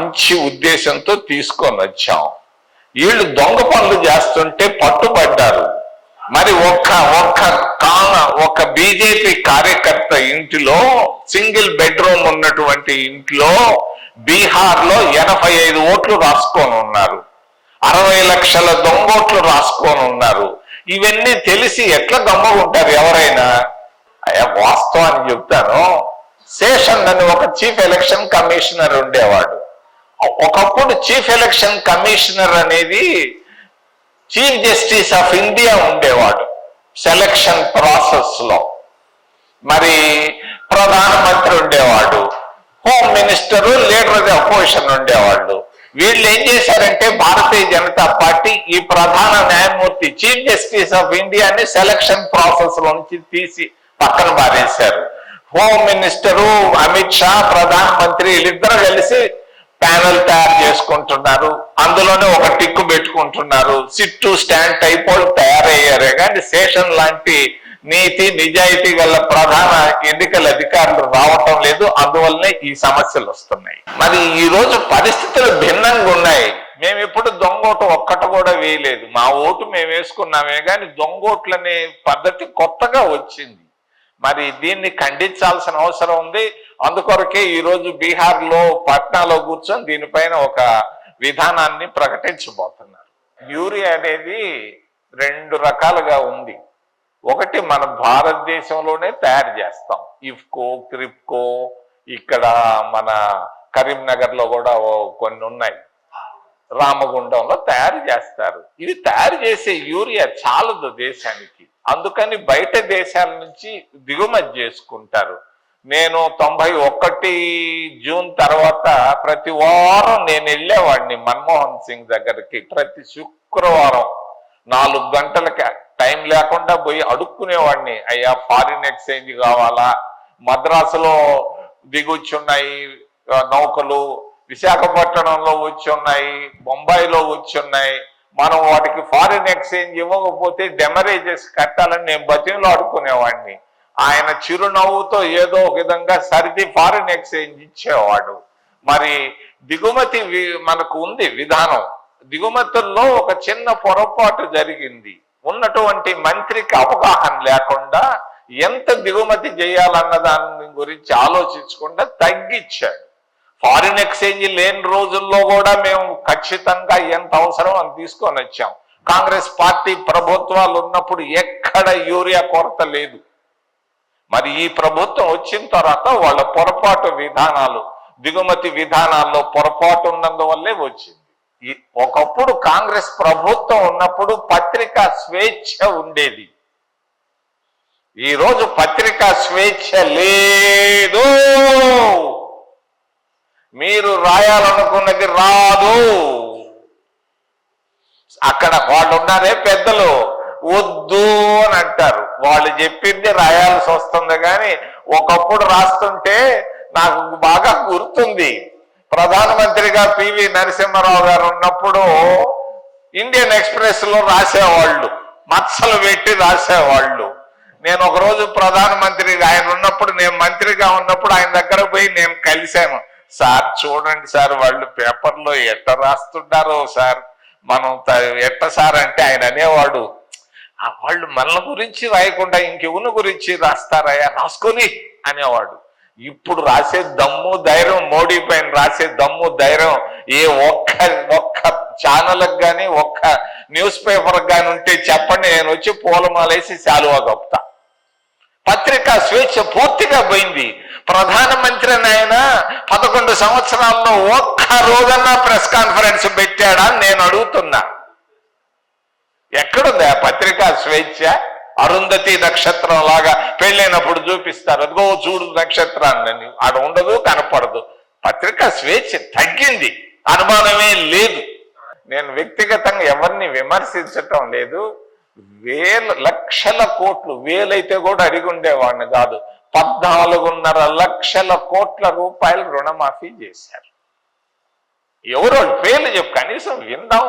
మంచి ఉద్దేశంతో తీసుకొని వచ్చాం. వీళ్ళు దొంగ పనులు చేస్తుంటే పట్టుబడ్డారు. మరి ఒక్క ఒక్క కాన ఒక బీజేపీ కార్యకర్త ఇంటిలో సింగిల్ బెడ్రూమ్ ఉన్నటువంటి ఇంట్లో బీహార్లో ఎనభై ఐదు ఓట్లు రాసుకొని ఉన్నారు. అరవై లక్షల దొంగోట్లు రాసుకొని ఉన్నారు. ఇవన్నీ తెలిసి ఎట్లా గమ్ముకుంటారు ఎవరైనా? అయ్యా వాస్తవాన్ని చెప్తాను. శేషన్ అని ఒక చీఫ్ ఎలక్షన్ కమిషనర్ ఉండేవాడు. ఒకప్పుడు చీఫ్ ఎలక్షన్ కమిషనర్ అనేది చీఫ్ జస్టిస్ ఆఫ్ ఇండియా ఉండేవాడు సెలక్షన్ ప్రాసెస్లో. మరి ప్రధానమంత్రి ఉండేవాడు home minister leader of opposition ఉండేవాళ్ళు. వీళ్ళు ఏం చేశారంటే భారతీయ జనతా పార్టీ ఈ ప్రధాన న్యాయమూర్తి చీఫ్ జస్టిస్ ఆఫ్ ఇండియాని సెలక్షన్ ప్రాసెస్లో నుంచి తీసి పక్కన పారేశారు. హోమ్ మినిస్టరు అమిత్ షా ప్రధానమంత్రి వీళ్ళిద్దరూ కలిసి ప్యానెల్ తయారు చేసుకుంటున్నారు. అందులోనే ఒక టిక్కు పెట్టుకుంటున్నారు. సిట్టు స్టాండ్ టైప్ వాళ్ళు తయారయ్యారే కానీ సేషన్ లాంటి నీతి నిజాయితీ గల ప్రధాన ఎన్నికల అధికారులు రావటం లేదు. అందువల్లనే ఈ సమస్యలు వస్తున్నాయి. మరి ఈ రోజు పరిస్థితులు భిన్నంగా ఉన్నాయి. మేము ఎప్పుడు దొంగోటు ఒక్కటి కూడా వేయలేదు. మా ఓటు మేము వేసుకున్నామే కానీ దొంగోట్లు పద్ధతి కొత్తగా వచ్చింది. మరి దీన్ని ఖండించాల్సిన అవసరం ఉంది. అందుకొరకే ఈరోజు బీహార్లో పట్నాలో కూర్చొని దీనిపైన ఒక విధానాన్ని ప్రకటించబోతున్నారు. యూరియా అనేది రెండు రకాలుగా ఉంది. ఒకటి మన భారతదేశంలోనే తయారు చేస్తాం. ఇఫ్కో క్రిప్కో ఇక్కడ మన కరీంనగర్లో కూడా కొన్ని ఉన్నాయి. రామగుండంలో తయారు చేస్తారు. ఇది తయారు చేసే యూరియా చాలదు దేశానికి. అందుకని బయట దేశాల నుంచి దిగుమతి చేసుకుంటారు. నేను తొంభై ఒకటి జూన్ తర్వాత ప్రతి వారం నేను వెళ్ళేవాడిని మన్మోహన్ సింగ్ దగ్గరికి ప్రతి శుక్రవారం నాలుగు గంటలకి. టైం లేకుండా పోయి అడుక్కునేవాడిని అయ్యా ఫారిన్ ఎక్స్చేంజ్ కావాలా? మద్రాసులో దిగొచ్చున్నాయి నౌకలు. విశాఖపట్నంలో వచ్చి ఉన్నాయి బొంబాయిలో వచ్చి ఉన్నాయి మనం వాటికి ఫారిన్ ఎక్స్చేంజ్ ఇవ్వకపోతే డెమరేజెస్ కట్టాలని నేను బతిలో ఆడుకునేవాడిని. ఆయన చిరునవ్వుతో ఏదో ఒక విధంగా సరిది ఫారిన్ ఎక్స్చేంజ్ ఇచ్చేవాడు. మరి దిగుమతి మనకు ఉంది విధానం. దిగుమతుల్లో ఒక చిన్న పొరపాటు జరిగింది. ఉన్నటువంటి మంత్రికి అవగాహన లేకుండా ఎంత దిగుమతి చేయాలన్న దాని గురించి ఆలోచించకుండా తగ్గించాడు. ఫారిన్ ఎక్స్చేంజ్ లేని రోజుల్లో కూడా మేము ఖచ్చితంగా ఎంత అవసరం అని తీసుకొని వచ్చాం. కాంగ్రెస్ పార్టీ ప్రభుత్వాలు ఉన్నప్పుడు ఎక్కడ యూరియా కొరత లేదు. మరి ఈ ప్రభుత్వం వచ్చిన తర్వాత వాళ్ళ పొరపాటు విధానాలు దిగుమతి విధానాల్లో పొరపాటు ఉన్నందువల్లే వచ్చింది. ఈ- ఒకప్పుడు కాంగ్రెస్ ప్రభుత్వం ఉన్నప్పుడు పత్రికా స్వేచ్ఛ ఉండేది. ఈ రోజు పత్రికా స్వేచ్ఛ లేదు. మీరు రాయాలనుకున్నది రాదు. అక్కడ వాళ్ళు ఉన్నారే పెద్దలు. వద్దు అని అంటారు. వాళ్ళు చెప్పింది రాయాల్సి వస్తుంది కానీ ఒకప్పుడు రాస్తుంటే నాకు బాగా గుర్తుంది. ప్రధానమంత్రిగా పివి నరసింహారావు గారు ఉన్నప్పుడు ఇండియన్ ఎక్స్ప్రెస్లో రాసేవాళ్ళు. మచ్చలు పెట్టి రాసేవాళ్ళు. నేను ఒకరోజు ప్రధానమంత్రి ఆయన ఉన్నప్పుడు నేను మంత్రిగా ఉన్నప్పుడు ఆయన దగ్గర పోయి నేను కలిశాను. సార్ చూడండి సార్ వాళ్ళు పేపర్లో ఎట్ట రాస్తున్నారో సార్. మనం ఎట్ట సార్ అంటే ఆయన అనేవాడు "ఆ వాళ్ళు మన గురించి రాయకుండా ఇంకెవరి గురించి రాస్తారయ్యా? రాసుకొని అనేవాడు. ఇప్పుడు రాసే దమ్ము ధైర్యం మోడీ పైన రాసే దమ్ము ధైర్యం ఏ ఒక్క ఒక్క ఛానల్కి కానీ ఒక్క న్యూస్ పేపర్కి కానీ ఉంటే చెప్పండి నేను వచ్చి పూలమాలేసి శాలువా గొప్ప పత్రికా స్వేచ్ఛ పూర్తిగా పోయింది. ప్రధానమంత్రి నాయన పదకొండు సంవత్సరాల్లో ఒక్క రోజన్నా ప్రెస్ కాన్ఫరెన్స్ పెట్టాడా నేను అడుగుతున్నా. ఎక్కడుంది ఆ పత్రికా స్వేచ్ఛ? అరుంధతి నక్షత్రం లాగా పెళ్ళైనప్పుడు చూపిస్తారు. అదిగో చూడు నక్షత్రాన్ని. ఆడ ఉండదు కనపడదు. పత్రికా స్వేచ్ఛ తగ్గింది. అనుమానమే లేదు. నేను వ్యక్తిగతంగా ఎవరిని విమర్శించటం లేదు. వేల లక్షల కోట్లు వేలైతే కూడా అడిగి ఉండేవాడిని కాదు. పద్నాలుగున్నర లక్షల కోట్ల రూపాయలు రుణమాఫీ చేశారు. ఎవరో పేర్లు చెప్పు కనీసం విందాం.